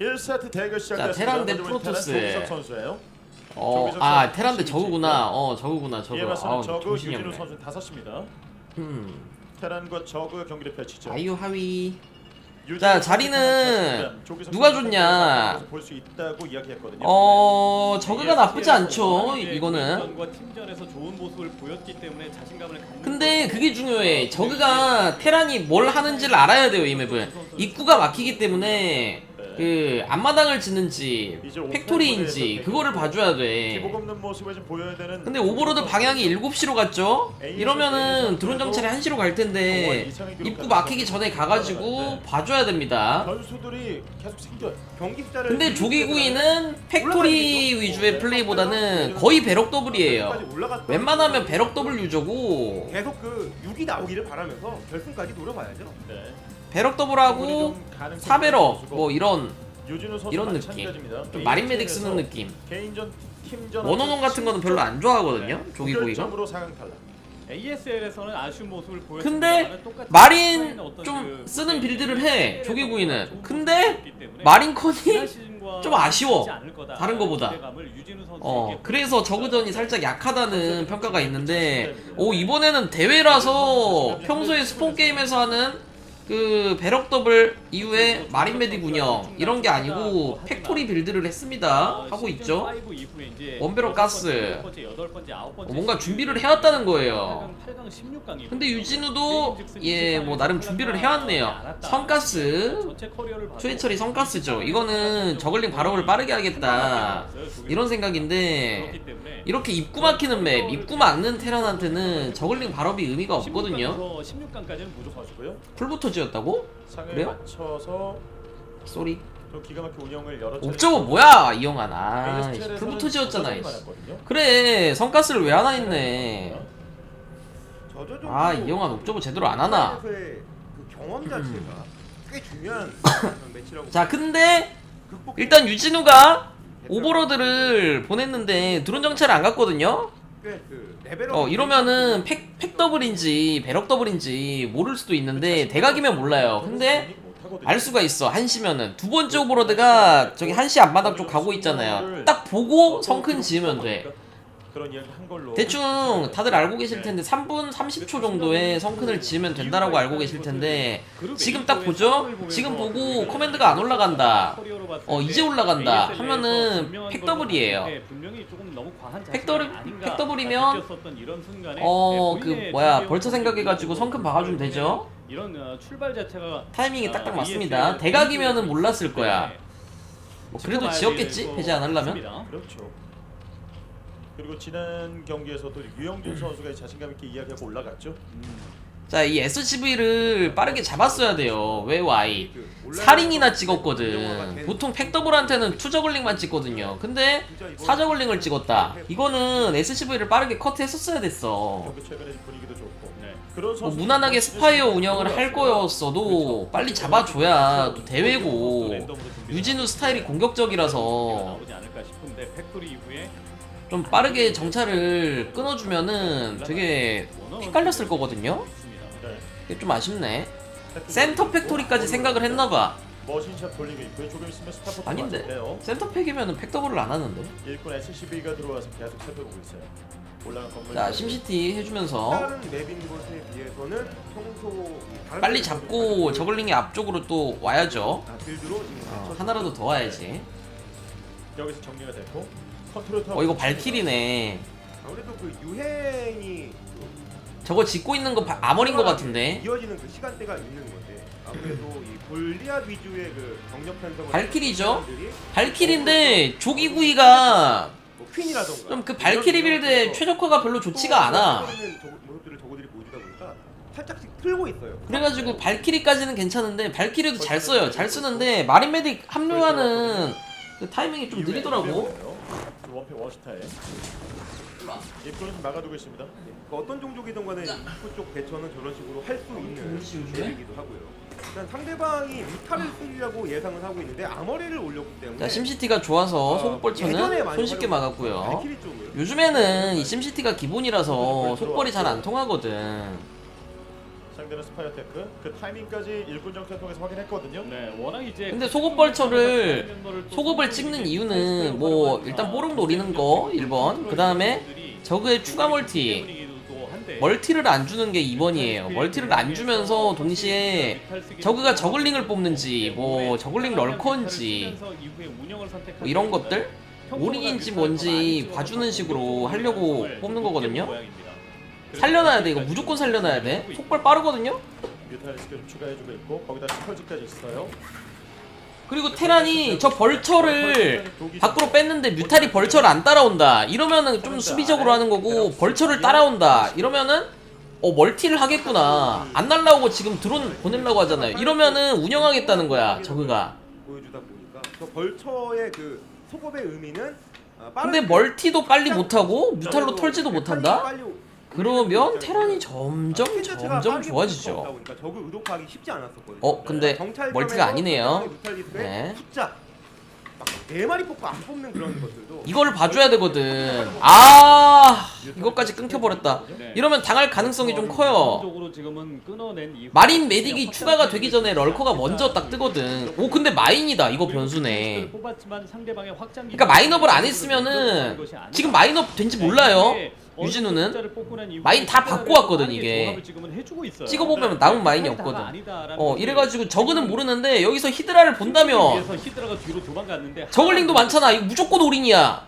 1세트 대결 시작됐습니다. 테란 대 먼저 보는 프로토스. 테란 조기석 선수예요. 어, 아저 테란데 12 저거구나. 어 저거구나 저거. 아우 저그 정신이 유진우 없네. 선수 다섯 시입니다. 음. 테란과 저그 경기를 펼치죠. 아유 하위. 유진우 자, 선수 자리는 조기석 누가 선수 좋냐? 볼수 있다고 이야기했거든요. 어 저거가 나쁘지 않죠. 이제 이거는. 팀전에서 좋은 모습을 보였기 때문에 자신감을 갖는 근데 그게 중요해. 저그가 테란이 뭘 하는지를 알아야 돼요 이 맵은. 입구가 막히기 때문에 그 앞마당을 짓는지 팩토리인지 그거를 봐줘야 돼. 기복 없는 모습을 좀 보여야 되는. 근데 오버로드 방향이 7시로 갔죠? 이러면은 드론 정찰이 1시로 갈 텐데 입구 막히기 전에 가가지고 봐줘야 됩니다. 변수들이 계속 생겨요. 경기 숫자를 근데 조기구이는 팩토리 위주의 플레이보다는 거의 배럭 더블이에요. 웬만하면 배럭 더블 유저고 계속 그 6이 나오기를 바라면서 결승까지 노려봐야죠. 네. 배럭 더블하고 사배럭 뭐 이런 이런 느낌. 좀 마린 메딕 쓰는 느낌. 원호농 같은 거는 별로 안 좋아하거든요. 4강 탈락. ASL에서는 아쉬운 모습을 보였. 근데 마린 좀 쓰는 빌드를 해 조기구이는. 근데 마린컨이 좀 아쉬워. 다른 거보다. 어 그래서 저그전이 살짝 약하다는 평가가 있는데 오 이번에는 대회라서 평소에 스폰 게임에서 하는 그 배럭 더블 이후에 마린 메딕 운영 이런 게 아니고 팩토리 빌드를 했습니다. 하고 있죠. 원배럭 가스. 어, 뭔가 준비를 해왔다는 거예요. 근데 유진우도 예 뭐 나름 준비를 해왔네요. 성가스. 최해철이 성가스죠. 이거는 저글링 발업을 빠르게 하겠다. 이런 생각인데 이렇게 입구 막히는 맵 입구 막는 테란한테는 저글링 발업이 의미가 없거든요. 16강까지는 무조건 가지고요. 풀부터 지었다고? 상을 그래요? 맞춰서 쏘리 또 기가 막힌 운영을 여러 차례 옵저버 뭐야 아 ASTL에서는 풀부터 지었잖아 저절이 이씨. 많았거든요. 그래 성가스를 왜 하나 했네 아 이영환 옵저버 제대로 안 하나 그 경험 자체가 꽤 중요한 매치라고. 자 근데 일단 유진우가 오버로드를 보냈는데 드론 정찰을 안 갔거든요. 어 이러면은 팩, 팩 더블인지 배럭 더블인지 모를 수도 있는데 대각이면 몰라요. 근데 알 수가 있어 한시면은. 두 번째 오버로드가 저기 한시 앞마당 쪽 가고 있잖아요. 딱 보고 성큰 지으면 돼. 대충 다들 알고 계실 텐데 3분 30초 정도에 성큰을 지으면 된다라고 알고 계실 텐데 지금 딱 보죠? 지금 보고 코맨드가 안 올라간다. 어, 이제 올라간다 하면은 팩더블이에요. 팩더블- 팩더블이면 어, 그 뭐야, 벌처 생각해가지고 성큰 박아주면 되죠? 이런 어, 출발 자체가 타이밍이 아, 딱딱 맞습니다 대각이면은 몰랐을 거야 네. 뭐 그래도 지었겠지? 될 배제 안 하려면? 그렇죠. 그리고 지난 경기에서도 유영준 선수가 자신감 있게 이야기하고 올라갔죠. 자 이 SCV를 빠르게 잡았어야 돼요. 왜 Y? 살인이나 찍었거든. 보통 팩더블한테는 투저글링만 찍거든요. 근데 사저글링을 찍었다. 이거는 SCV를 빠르게 컷했었어야 됐어. 뭐 무난하게 스파이어 운영을 할 거였어도 빨리 잡아줘야 또 대회고. 유진우 스타일이 공격적이라서 좀 빠르게 정찰을 끊어주면은 되게 헷갈렸을 거거든요. 이게 좀 아쉽네 센터 팩토리까지 생각을 했나봐 머신샷 돌리고 있고요. 조금 있으면 스타포트 아닌데 왔는데요. 센터 팩이면은 팩더블을 안 하는데 일꾼 SCB가 들어와서 계속 살펴보고 있어요. 올라간 건물. 자 심시티 해주면서 다른 맵인 곳에 비해서는 평소 이 다른 빨리 잡고 저글링이 앞쪽으로 또 와야죠 아, 지금 어, 맞춰서 하나라도 더 와야지 여기서 정리가 됐고 컨트롤 타워. 어 이거 발키리네 아무래도 그 유행이 저거 짓고 있는 거 바- 아머린 거 같은데. 이어지는 그 시간대가 있는 건데 아무래도 이 골리앗 위주의 그 경력 편성을 발키리죠? 하는 사람들이 발키리인데 조기구이가 뭐 퀸이라던가 좀 그 발키리 빌드의 최적화가 별로 좋지가 않아. 있는 저- 모습들을 저거들이 보여주다 보니까 살짝씩 틀고 있어요. 그래가지고 발키리까지는 괜찮은데 발키리도 잘 써요. 잘 쓰는데 마린 메딕 합류하는 그 타이밍이 좀 느리더라고 원패 원스타에. 입구는 좀 막아두고 있습니다. 그 어떤 종족이든 간에 입구 쪽 대처는 저런 식으로 할 수 있는 기회이기도 하고요. 일단 상대방이 뮤타를 쓰려고 예상을 하고 있는데 아머리를 올렸기 때문에 자 심시티가 좋아서 어, 속벌처는 예전에 많이 손쉽게 막았고요. 발키리 쪽을 요즘에는 이 심시티가 기본이라서 속벌이 잘 안 통하거든 상대는 스파이어 테크. 그 타이밍까지 일꾼 정찰 통해서 확인했거든요. 네, 워낙 이제 근데 소급벌처를 소급을 찍는 이유는 뭐 일단 뽀록 노리는 거 1번. 그 다음에 저그의 추가 멀티. 멀티를 안 주는 게 2번이에요. 멀티를 안 주면서 동시에 저그가 저글링을 뽑는지 뭐 저글링 럴커인지 뭐 이런 것들? 올인인지 뭔지 봐주는 식으로 하려고 뽑는 거거든요 살려놔야 돼. 이거 무조건 살려놔야 돼. 속발 빠르거든요? 뮤탈리스크 좀 추가해주고 있고 거기다 스퍼지까지 있어요. 그리고 테란이 저 벌처를 밖으로 뺐는데 뮤탈이 벌처를 안 따라온다. 이러면은 좀 수비적으로 하는 거고 벌처를 따라온다. 이러면은 어 멀티를 하겠구나. 안 날라오고 지금 드론 보내려고 하잖아요. 이러면은 운영하겠다는 거야 저그가. 보여주다 보니까. 저 벌처의 그 소급의 의미는 아, 근데 멀티도 빨리 못하고 뮤탈로 털지도 못한다? 그러면 테란이 점점 아, 자체가 점점 빠르게 좋아지죠 저그 의도파하기 쉽지 않았었거든요. 어 근데 정찰점에서 멀티가 아니네요 네. 숫자 막네 마리 뽑고 안 뽑는 그런 것들도 이거를 봐줘야 되거든 아 이것까지 끊겨버렸다 네. 이러면 당할 가능성이 좀 커요 마린 메딕이 추가가 되기 전에 럴커가 먼저 딱 뜨거든. 오 근데 마인이다. 이거 변수네. 뽑았지만 상대방의 확장 그러니까 마인업을 안 했으면은 지금 마인업 된지 몰라요. 유진우는 마인 다 바꿔 왔거든, 이게. 찍어보면 남은 마인이 없거든. 어 이래가지고 저그는 모르는데 여기서 히드라를 본다면 저글링도 많잖아. 이거 무조건 올인이야.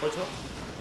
그렇죠.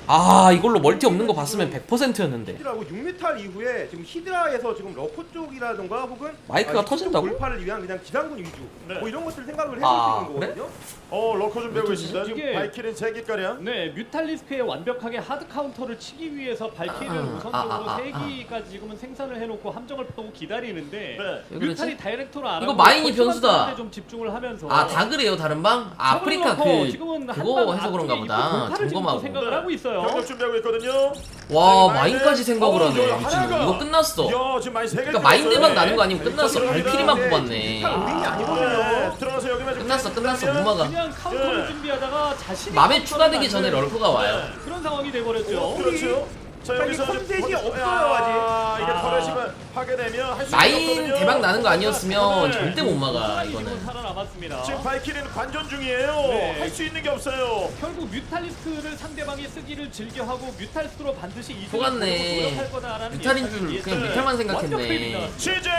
아 이걸로 멀티 없는 거 봤으면 100%였는데. 히드라고 6메탈 이후에 지금 히드라에서 지금 러커 쪽이라던가 혹은 마이크가 아, 터진다고? 돌파를 위한 그냥 기상군 위주 네. 뭐 이런 것들 생각을 해볼 아, 수 있는 거거든요. 어 러커 준비하고 어쩌지? 있습니다. 지금 이게- 바이킬은 3개 가량. 네, 뮤탈리스크에 완벽하게 하드 카운터를 치기 위해서 발키를 아, 우선적으로 아, 아, 아, 3기까지 지금은 생산을 해놓고 함정을 보고 기다리는데 네. 왜 뮤탈이? 다이렉트로 안 이거 하고 마인이 변수다. 좀 집중을 하면서 아 다 그래요 다른 방? 아, 저글링 그 지금은 한 그거 방 해서 그런가 보다. 점검하고. 생각을 하고 있어요. 병력 준비하고 있거든요. 와 자, 마인까지 생각을 어, 하네. 이거 미친 하나가- 이거 끝났어. 야 지금 마인 3개. 그러니까 마인 대박 나는 거 아니면 끝났어. 발키리만 네, 뽑았네. 아니거든요. 들어가서 여기만 좀 끝났어 끝났어 못 막아. 그냥 카운터를 예. 준비하다가 자신이 맘에 카운터를 추가되기 전에 럴커가 와요. 그런 상황이 돼버렸죠. 그렇죠. 자 자, 여기서 컨셉이 이제 없어요, 아, 아직. 이게 아. 터렛이면 하게 되면 할수 마인 대박 나는 거 아니었으면 네. 절대 못 막아 이거는. 살아남았습니다. 지금 바이키는 관전 중이에요. 네. 할 수 있는 게 없어요. 결국 뮤탈리스크를 상대방이 쓰기를 즐겨하고 뮤탈스로 반드시 속았네. 보려고 노력할 거다라는 뮤탈인 줄. 그냥 뮤탈만 생각했네. 취재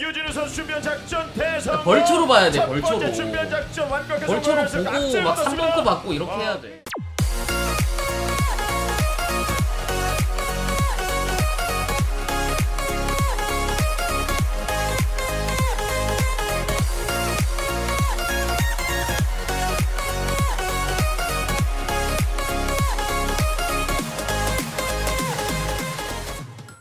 유진우 선수 준비한 작전 대성. 벌초로 봐야 돼, 첫 번째 벌초로. 준비한 작전 완벽하게 벌초로 보고 막 얻었습니다. 3번 거 받고 이렇게 아. 해야 돼.